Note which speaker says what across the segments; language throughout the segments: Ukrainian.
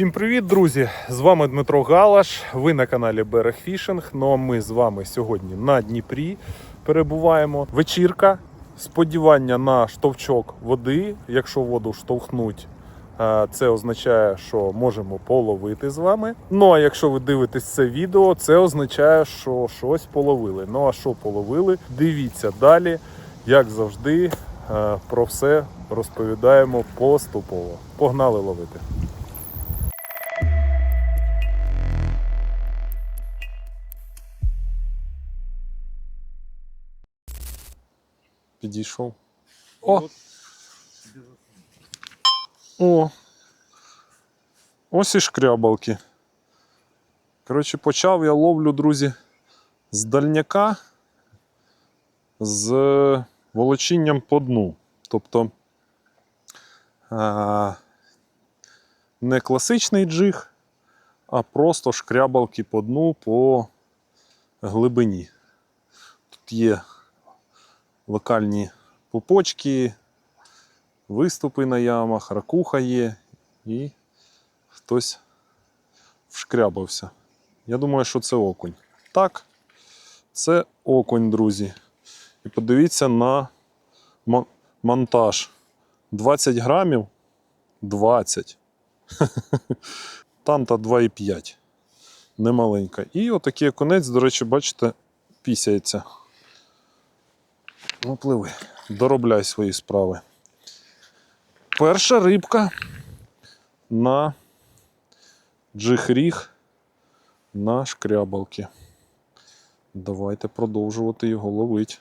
Speaker 1: Всім привіт, друзі! З вами Дмитро Галаш. Ви на каналі Берег Фішинг. Ну а ми з вами сьогодні на Дніпрі перебуваємо. Вечірка. Сподівання на штовчок води. Якщо воду штовхнуть, е, це означає, що можемо половити з вами. Ну а якщо ви дивитесь це відео, це означає, що щось половили. Ну а що половили? Дивіться далі, як завжди. е, Про все розповідаємо поступово. Погнали ловити. Підійшов. О! О! Ось і шкрябалки. Коротше, почав я ловлю, друзі, з дальняка з волочінням по дну. Тобто а, не класичний джиг, а просто шкрябалки по дну по глибині. Тут є локальні пупочки, виступи на ямах, ракуха є, і хтось вшкрябався. Я думаю, що це окунь. Так, це окунь, друзі. І подивіться на монтаж. 20 грамів 20. Танта 2,5. Немаленька. І отакий окунець, до речі, бачите, пісяється. Ну, пливи, доробляй свої справи. Перша рибка на джихріг на шкрябалки. Давайте продовжувати його ловити.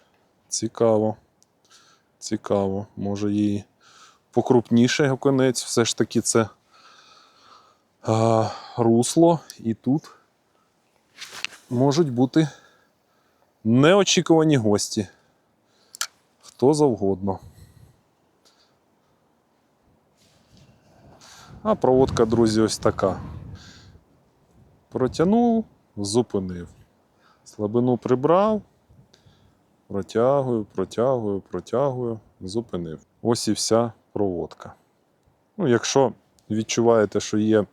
Speaker 1: Цікаво. Цікаво. Може її покрупніший оконець. Все ж таки це а, русло, і тут можуть бути неочікувані гості хто завгодно. А проводка, друзі, ось така. Протягнув, зупинив. Слабину прибрав, протягую, протягую, протягую, зупинив. Ось і вся проводка. Ну, якщо відчуваєте, що є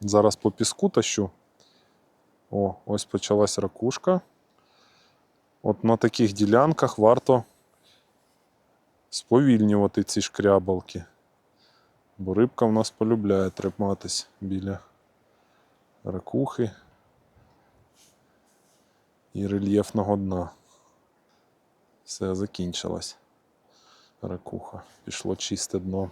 Speaker 1: зараз по піску тащу, о, ось почалась ракушка. От на таких ділянках варто сповільнювати ці шкрябалки. Бо рибка в нас полюбляє триматись біля ракухи і рельєфного дна. Все закінчилось. Ракуха. Пішло чисте дно.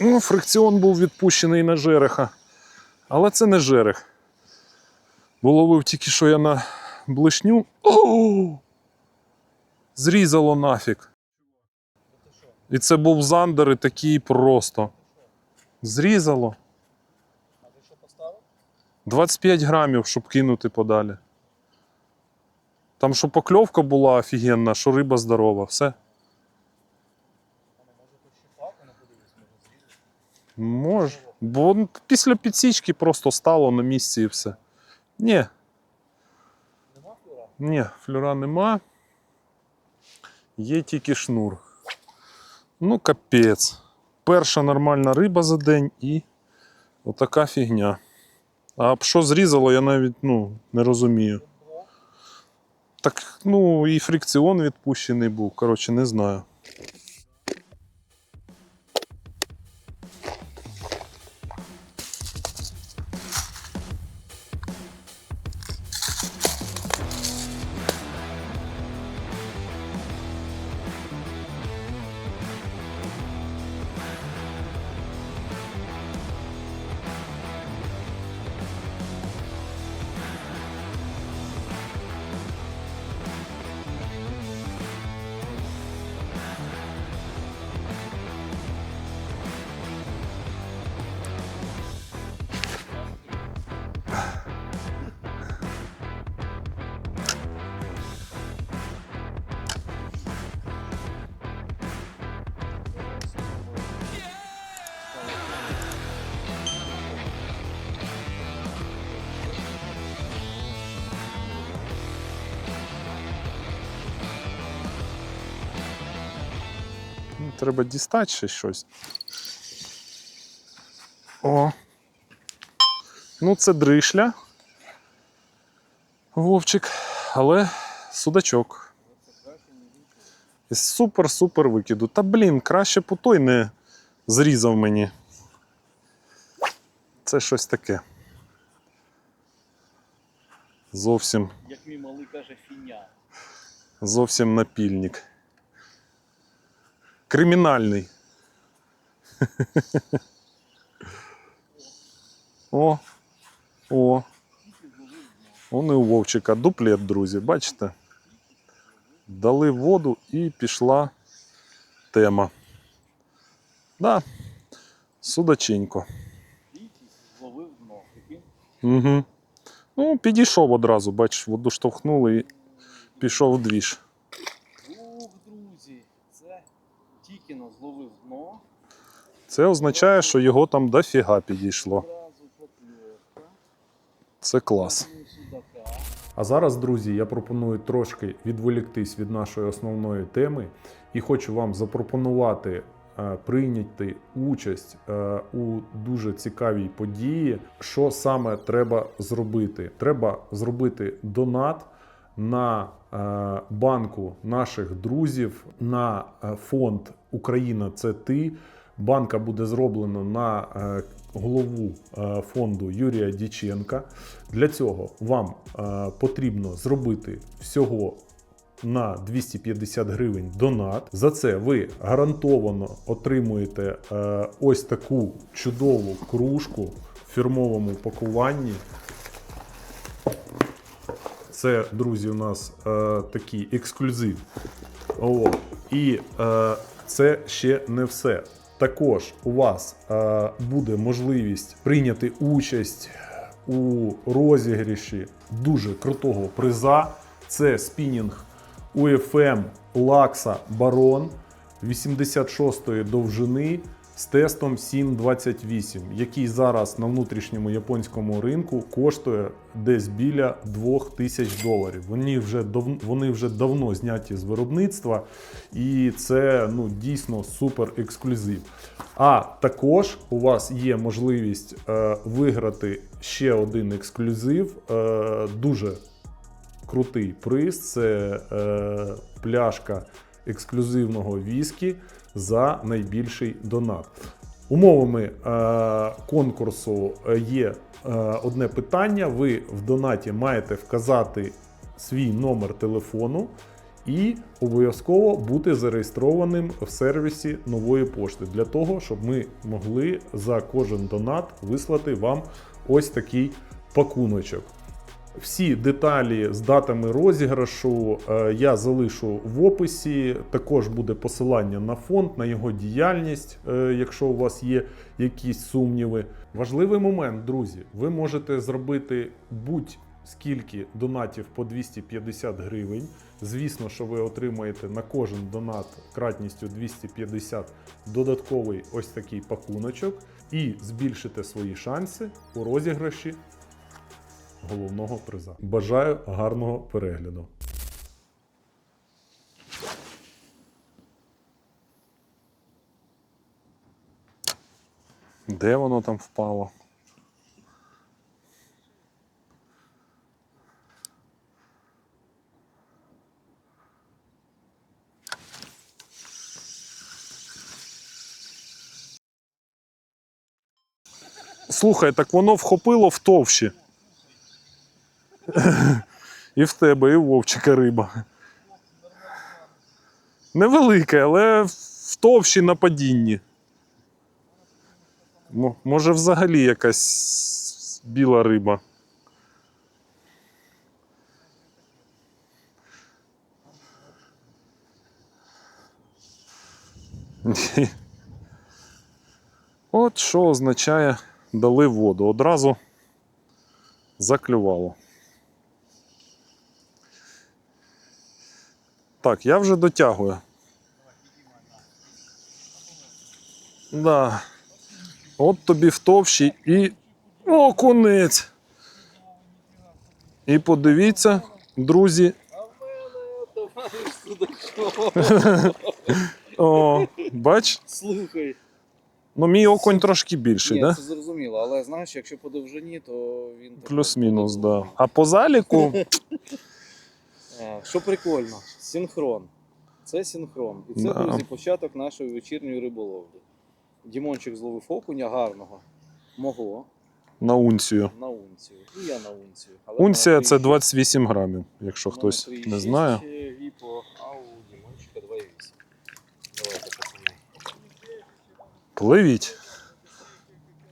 Speaker 1: Ну, фрикціон був відпущений на жереха. Але це не жерех. Бо ловив тільки що я на блишню. О! Зрізало нафіг. І це був зандер і такий просто. Зрізало.
Speaker 2: А ти що поставив?
Speaker 1: 25 грамів, щоб кинути подалі. Там, що покльовка була офігенна, що риба здорова, все.
Speaker 2: Воно може тут щіпак, воно подивись, може
Speaker 1: Бо після підсічки просто стало на місці і все. Ні,
Speaker 2: Нема флюра?
Speaker 1: ні, флюра нема. Є тільки шнур. Ну, капець. Перша нормальна риба за день і отака фігня. А що зрізало, я навіть ну, не розумію. Так, ну, і фрикціон відпущений був. Коротше, не знаю. Треба дістати ще щось. О. Ну, це дришля. Вовчик, але судачок. Із супер-супер викиду. Та блін, краще б той не зрізав мені. Це щось таке. Зовсім,
Speaker 2: Як мій малий каже, фіня.
Speaker 1: зовсім напільник. Кримінальний. О, о. Он і у Вовчика дуплет, друзі, бачите? Дали воду і пішла тема. Да, судаченько. Угу. Ну, підійшов одразу, бачиш, воду штовхнули і пішов в двіж.
Speaker 2: Ух, друзі, це тільки зловив дно.
Speaker 1: Це означає, що його там дофіга підійшло. Це клас. А зараз, друзі, я пропоную трошки відволіктись від нашої основної теми і хочу вам запропонувати е, прийняти участь е, у дуже цікавій події. Що саме треба зробити? Треба зробити донат на е, банку наших друзів на е, фонд Україна це ти. Банка буде зроблена на е, голову фонду Юрія Діченка. Для цього вам потрібно зробити всього на 250 гривень донат. За це ви гарантовано отримуєте е, ось таку чудову кружку в фірмовому пакуванні. Це, друзі, у нас е, такий ексклюзив. О, і е, це ще не все. Також у вас е, буде можливість прийняти участь у розігріші дуже крутого приза. Це спінінг UFM Лакса Барон 86-ї довжини з тестом 728, який зараз на внутрішньому японському ринку коштує десь біля 2000 доларів. Вони вже дав, вони вже давно зняті з виробництва, і це ну дійсно супер ексклюзив. А також у вас є можливість е, виграти ще один ексклюзив, е, дуже крутий приз. Це е, пляшка ексклюзивного віскі за найбільший донат. Умовами е, конкурсу є е, одне питання. Ви в донаті маєте вказати свій номер телефону і обов'язково бути зареєстрованим в сервісі нової пошти для того, щоб ми могли за кожен донат вислати вам ось такий пакуночок. Всі деталі з датами розіграшу е, я залишу в описі. Також буде посилання на фонд, на його діяльність, е, якщо у вас є якісь сумніви. Важливий момент, друзі. Ви можете зробити будь-скільки донатів по 250 гривень. Звісно, що ви отримаєте на кожен донат кратністю 250 додатковий ось такий пакуночок і збільшите свої шанси у розіграші головного приза. Бажаю гарного перегляду. Де воно там впало? Слухай, так воно вхопило в товщі. І в тебе, і в Вовчика риба. Невелике, але в товщі на падінні. Може, взагалі якась біла риба. От що означає дали воду. Одразу заклювало. Так, я вже дотягую. Да. От тобі в товщі і окунець. І подивіться, друзі. О, Бач?
Speaker 2: Слухай.
Speaker 1: Ну, мій окунь трошки більший,
Speaker 2: Ні,
Speaker 1: да?
Speaker 2: це зрозуміло, але знаєш, якщо по довжині, то він.
Speaker 1: Плюс-мінус, да. А по заліку
Speaker 2: Що прикольно, синхрон. Це синхрон. І це,
Speaker 1: Да.
Speaker 2: друзі, початок нашої вечірньої риболовлі. Дімончик зловив окуня гарного, мого
Speaker 1: на унцію.
Speaker 2: на унцію. І я на унцію. Але
Speaker 1: Унція це 28 грамів, якщо хтось
Speaker 2: 3,6
Speaker 1: не знає.
Speaker 2: Віпо, а у Дімончика 2,8. Давайте, пацани.
Speaker 1: Пливіть.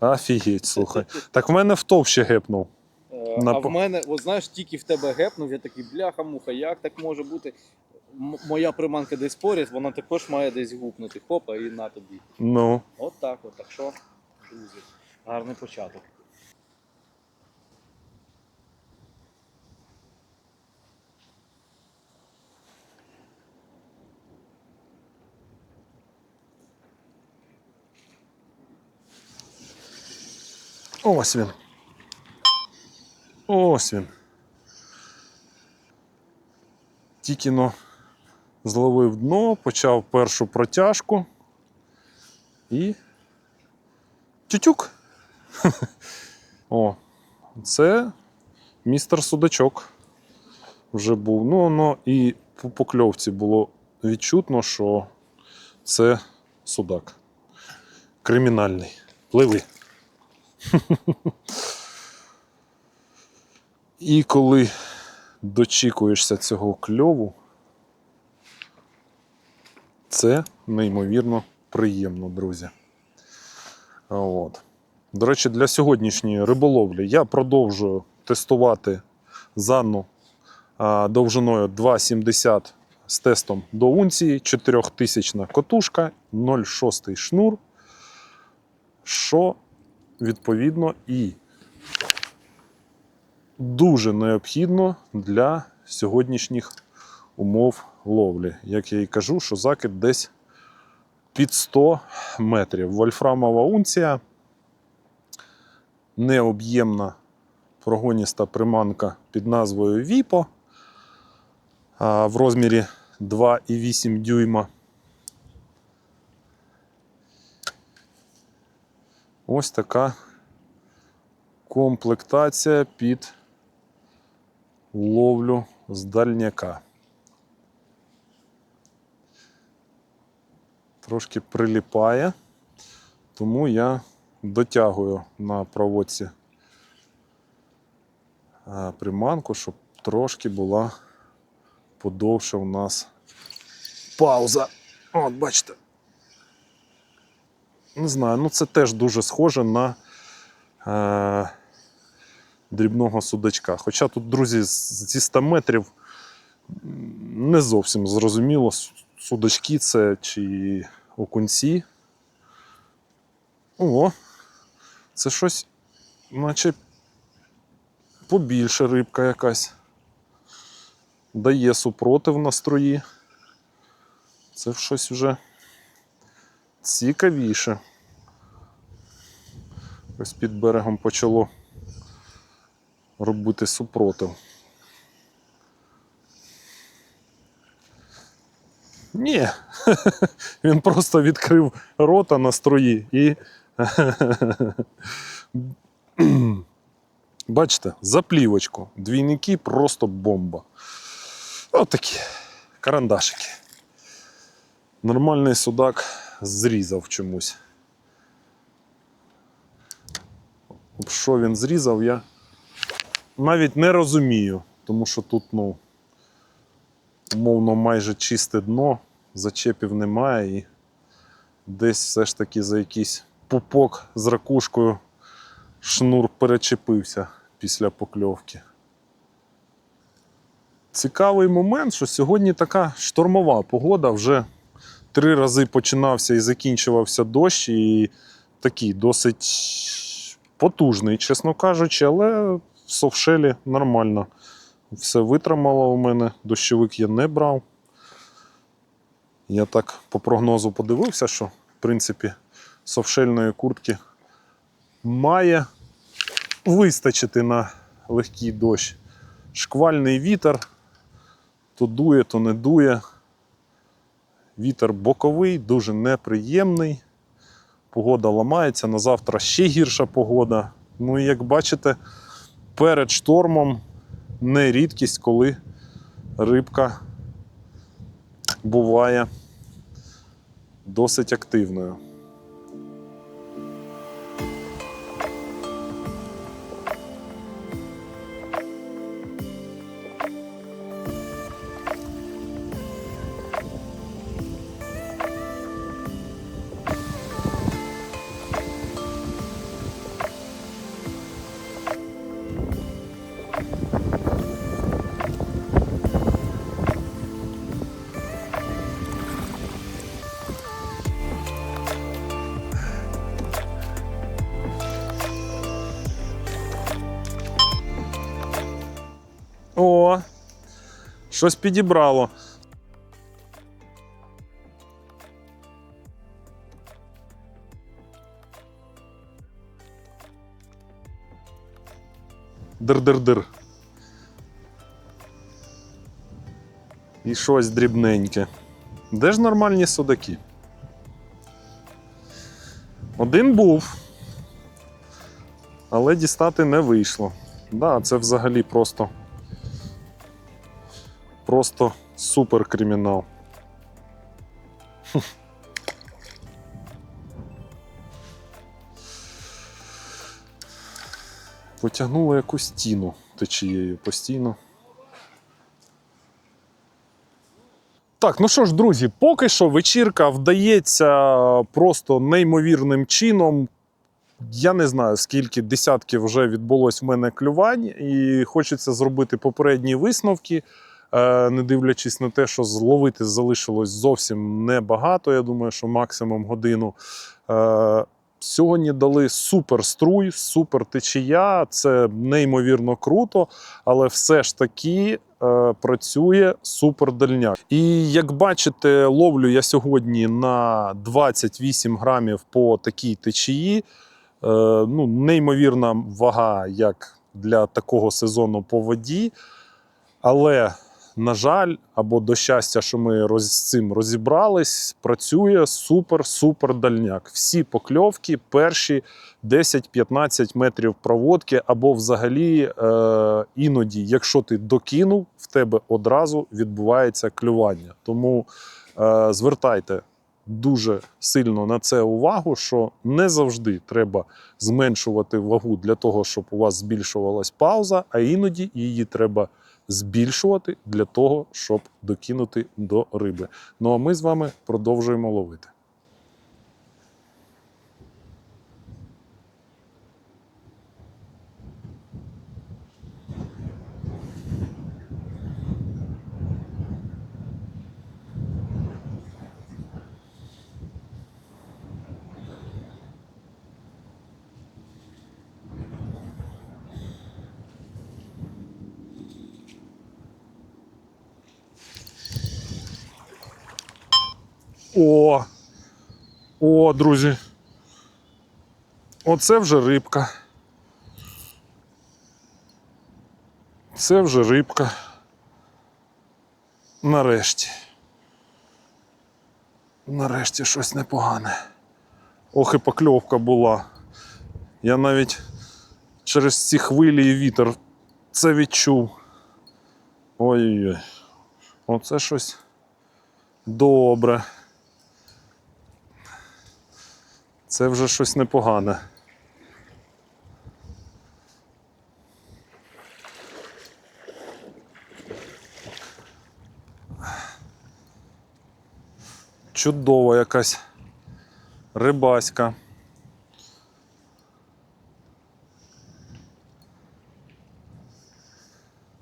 Speaker 1: Офігеть, слухай. Так в мене в топ ще гепнув. На
Speaker 2: А в мене, от знаєш, тільки в тебе гепнув, я такий бляха-муха, як так може бути? М- моя приманка десь поряд, вона також має десь гупнути. Хопа, і на тобі.
Speaker 1: Ну,
Speaker 2: От так от. Так що, друзі, гарний початок.
Speaker 1: ось він. Ось він. Тільки зловив дно, почав першу протяжку і. Тютюк. О, це містер Судачок вже був. Ну, воно і по покльовці було відчутно, що це судак. Кримінальний. Пливи. І коли дочікуєшся цього кльову, це неймовірно приємно, друзі. От. До речі, для сьогоднішньої риболовлі я продовжую тестувати занну довжиною 2,70 з тестом до унції, 4000 котушка, 0,6 шнур, що відповідно і дуже необхідно для сьогоднішніх умов ловлі. Як я і кажу, що закид десь під 100 метрів. Вольфрамова унція, необ'ємна прогоніста приманка під назвою Віпо в розмірі 2,8 дюйма. Ось така комплектація під ловлю з дальняка. Трошки приліпає, тому я дотягую на проводці приманку, щоб трошки була подовше у нас пауза. От, бачите. Не знаю, ну це теж дуже схоже на е, дрібного судачка. Хоча тут, друзі, зі 100 метрів не зовсім зрозуміло, судачки це чи окунці. О, це щось, наче побільше рибка якась. Дає супротив на струї. Це щось вже цікавіше. Ось під берегом почало робити супротив. Ні, він просто відкрив рота на струї і. Бачите, заплівочку. Двійники просто бомба. Отакі карандашики. Нормальний судак зрізав чомусь. Що він зрізав, я навіть не розумію, тому що тут, ну, умовно, майже чисте дно, зачепів немає і десь все ж таки за якийсь пупок з ракушкою шнур перечепився після покльовки. Цікавий момент, що сьогодні така штормова погода, вже три рази починався і закінчувався дощ, і такий досить потужний, чесно кажучи, але в совшелі нормально. Все витримало у мене, дощовик я не брав. Я так по прогнозу подивився, що в принципі совшельної куртки має вистачити на легкий дощ. Шквальний вітер, то дує, то не дує. Вітер боковий, дуже неприємний. Погода ламається. На завтра ще гірша погода. Ну і як бачите, перед штормом не рідкість, коли рибка буває досить активною. О, щось підібрало. Дир-дир-дир. І щось дрібненьке. Де ж нормальні судаки? Один був, але дістати не вийшло. Да, це взагалі просто. Просто супер кримінал. Потягнуло якусь стіну течією постійно. Так, ну що ж, друзі, поки що вечірка вдається просто неймовірним чином. Я не знаю, скільки десятків вже відбулось в мене клювань, і хочеться зробити попередні висновки, не дивлячись на те, що зловити залишилось зовсім небагато. Я думаю, що максимум годину. Е, Сьогодні дали супер струй, супер течія. Це неймовірно круто, але все ж таки е, працює супер дальняк. І як бачите, ловлю я сьогодні на 28 грамів по такій течії. Е, ну, неймовірна вага як для такого сезону по воді. Але, на жаль, або до щастя, що ми роз, з цим розібрались, працює супер-супер дальняк. Всі покльовки перші 10-15 метрів проводки, або взагалі е, іноді, якщо ти докинув, в тебе одразу відбувається клювання. Тому е, звертайте дуже сильно на це увагу, що не завжди треба зменшувати вагу для того, щоб у вас збільшувалась пауза, а іноді її треба збільшувати для того, щоб докинути до риби. Ну а ми з вами продовжуємо ловити. О! О, друзі. Оце вже рибка. Це вже рибка. Нарешті. Нарешті щось непогане. Ох і покльовка була. Я навіть через ці хвилі і вітер це відчув. Ой-ой-ой. Оце щось добре. Це вже щось непогане. Чудова якась рибаська.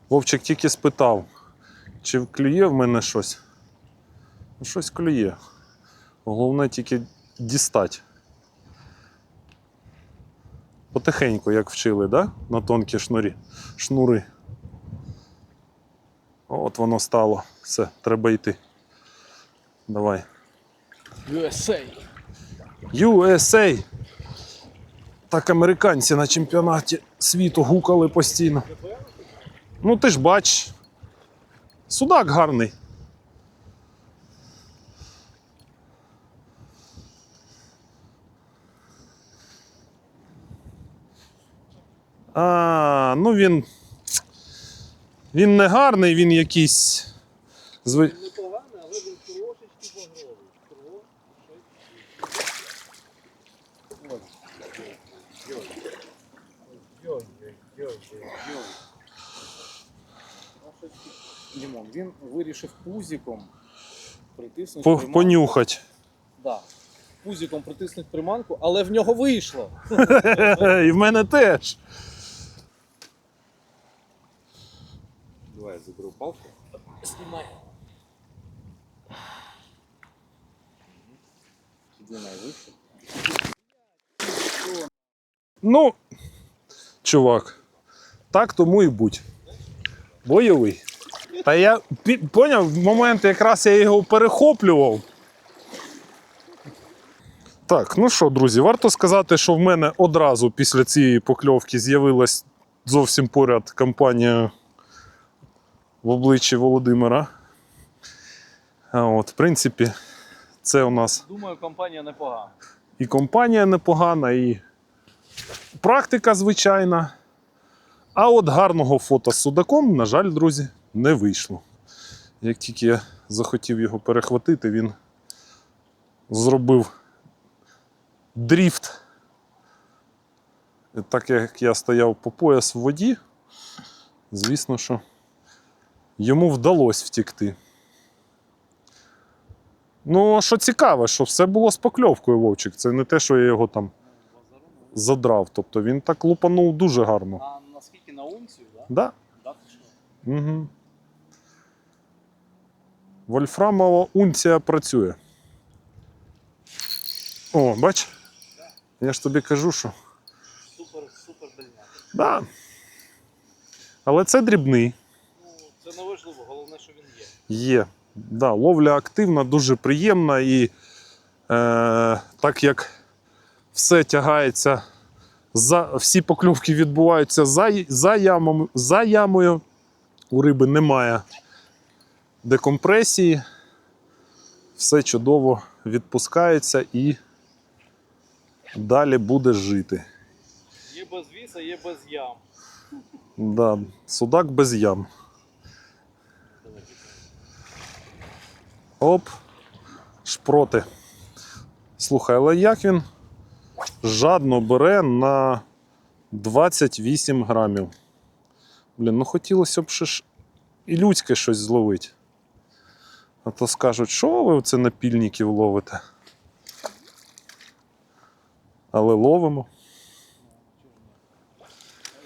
Speaker 1: Вовчик тільки спитав, чи клює в мене щось. Ну, Щось клює. Головне тільки дістать. Потихеньку, як вчили, да? на тонкі шнурі. шнури. От воно стало. Все, треба йти. Давай.
Speaker 2: USA.
Speaker 1: USA! Так американці на чемпіонаті світу гукали постійно. Ну ти ж бач. Судак гарний. А, ну він. Він не гарний, він якийсь.
Speaker 2: Він непоганий, але він трошечки багровий. Лімон, він вирішив пузиком притиснути
Speaker 1: По,
Speaker 2: приманку.
Speaker 1: понюхать.
Speaker 2: Да. Пузиком притиснути приманку, але в нього вийшло.
Speaker 1: І в мене теж.
Speaker 2: Давай я заберу палку. Вище.
Speaker 1: Ну, чувак, так тому і будь. Бойовий. Та я поняв, в момент якраз я його перехоплював. Так, ну що, друзі, варто сказати, що в мене одразу після цієї покльовки з'явилась зовсім поряд компанія в обличчі Володимира. От, в принципі, це у нас
Speaker 2: Думаю, компанія непогана.
Speaker 1: і компанія непогана, і практика звичайна. А от гарного фото з судаком, на жаль, друзі, не вийшло. Як тільки я захотів його перехватити, він зробив дріфт. Так як я стояв по пояс в воді, звісно, що йому вдалося втікти. Ну, що цікаве, що все було з покльовкою Вовчик. Це не те, що я його там задрав. Тобто він так лупанув дуже гарно.
Speaker 2: А наскільки на унцію, да?
Speaker 1: Да?
Speaker 2: Да?
Speaker 1: Угу. Вольфрамова унція працює. О, бач? Я ж тобі кажу, що.
Speaker 2: Супер, супер дальня.
Speaker 1: Да. Але це дрібний.
Speaker 2: Це не важливо, головне, що він є.
Speaker 1: Є. Да, ловля активна, дуже приємна і е, так як все тягається, за, всі покльовки відбуваються за, за, ямом, за ямою, у риби немає декомпресії, все чудово відпускається і далі буде жити.
Speaker 2: Є без віса, є без ям.
Speaker 1: Да, судак без ям.
Speaker 2: Давай, піднімай.
Speaker 1: Оп, шпроти. Слухай, але як він жадно бере на 28 грамів. Блін, ну хотілося б ще ж і людське щось зловити. А то скажуть, що ви це напільників ловите. Але ловимо.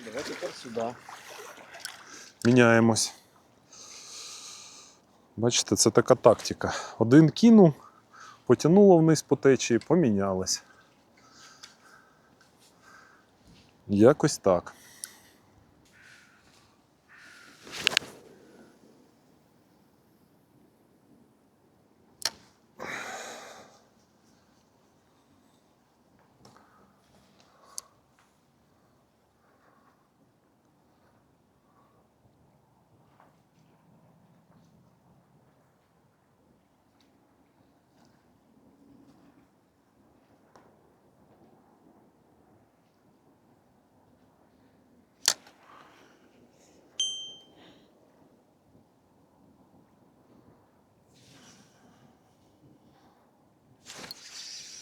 Speaker 2: Давай тепер сюди.
Speaker 1: Міняємось. Бачите, це така тактика. Один кинув, потягнуло вниз по течії, помінялось. Якось так.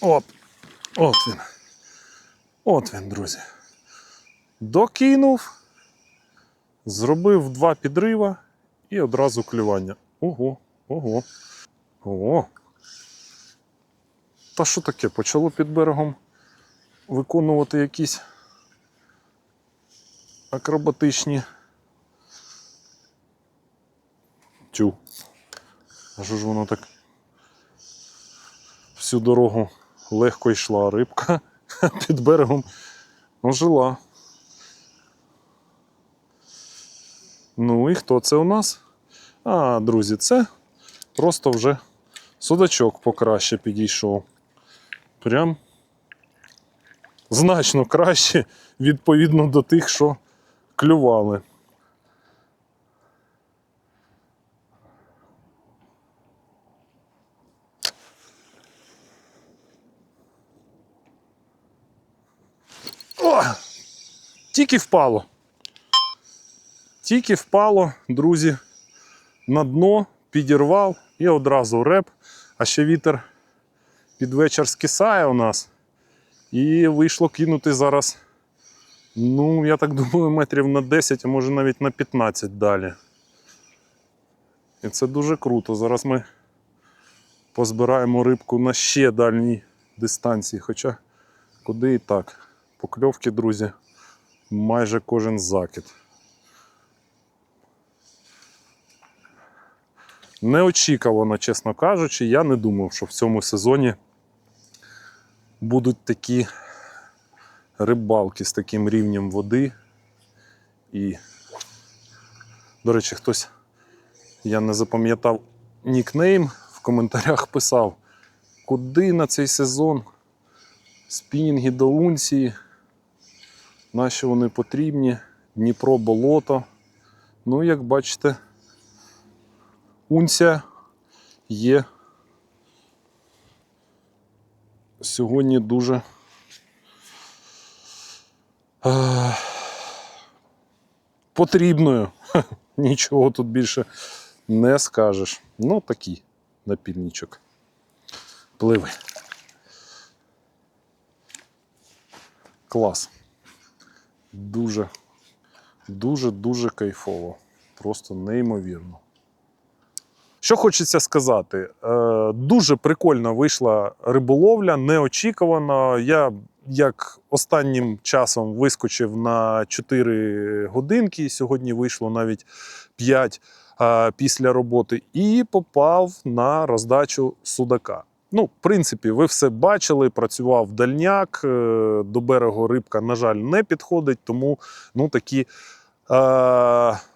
Speaker 1: От. От він. От він, друзі. Докинув, зробив два підрива і одразу клювання. Ого, ого. Ого. Та що таке? Почало під берегом виконувати якісь акробатичні. Тю. А що ж воно так всю дорогу легко йшла рибка, під берегом ожила. Ну і хто це у нас? А, друзі, це просто вже судачок покраще підійшов. Прям значно краще відповідно до тих, що клювали. Тільки впало. Тільки впало, друзі, на дно, підірвав і одразу реп. А ще вітер під вечір скисає у нас. І вийшло кинути зараз. Ну, я так думаю, метрів на 10, а може навіть на 15 далі. І це дуже круто. Зараз ми позбираємо рибку на ще дальній дистанції. Хоча куди і так. Покльовки, друзі, майже кожен закид. Неочікувано, чесно кажучи, я не думав, що в цьому сезоні будуть такі рибалки з таким рівнем води. І, до речі, хтось, я не запам'ятав нікнейм, в коментарях писав, куди на цей сезон спінінги до унції, наші вони потрібні, Дніпро, болото. Ну, як бачите, унція є сьогодні дуже е, потрібною. Нічого тут більше не скажеш. Ну, такий напільничок. Пливи. Клас. Дуже, дуже, дуже кайфово. Просто неймовірно. Що хочеться сказати, е, дуже прикольно вийшла риболовля, неочікувано. Я як останнім часом вискочив на 4 годинки, сьогодні вийшло навіть 5 е, після роботи, і попав на роздачу судака. Ну, в принципі, ви все бачили, працював дальняк, е, до берегу рибка, на жаль, не підходить, тому ну, такі е,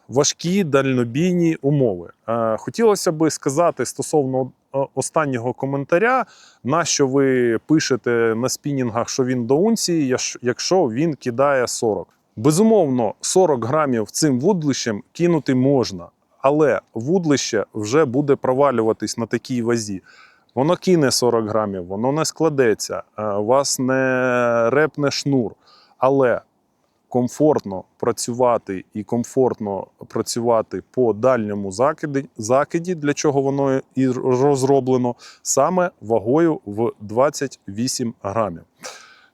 Speaker 1: важкі дальнобійні умови. Е, хотілося би сказати стосовно е, останнього коментаря, на що ви пишете на спінінгах, що він до унції, якщо він кидає 40. Безумовно, 40 грамів цим вудлищем кинути можна, але вудлище вже буде провалюватись на такій вазі. Воно кине 40 грамів, воно не складеться, е, у вас не репне шнур. Але комфортно працювати і комфортно працювати по дальньому закиді, закиді, для чого воно і розроблено, саме вагою в 28 грамів.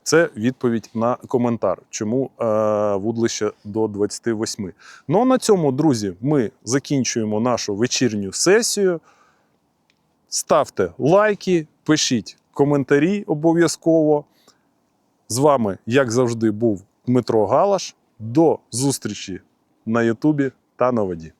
Speaker 1: Це відповідь на коментар, чому е, вудлище до 28. Ну а на цьому, друзі, ми закінчуємо нашу вечірню сесію. Ставте лайки, пишіть коментарі обов'язково. З вами, як завжди, був Дмитро Галаш. До зустрічі на Ютубі та на воді.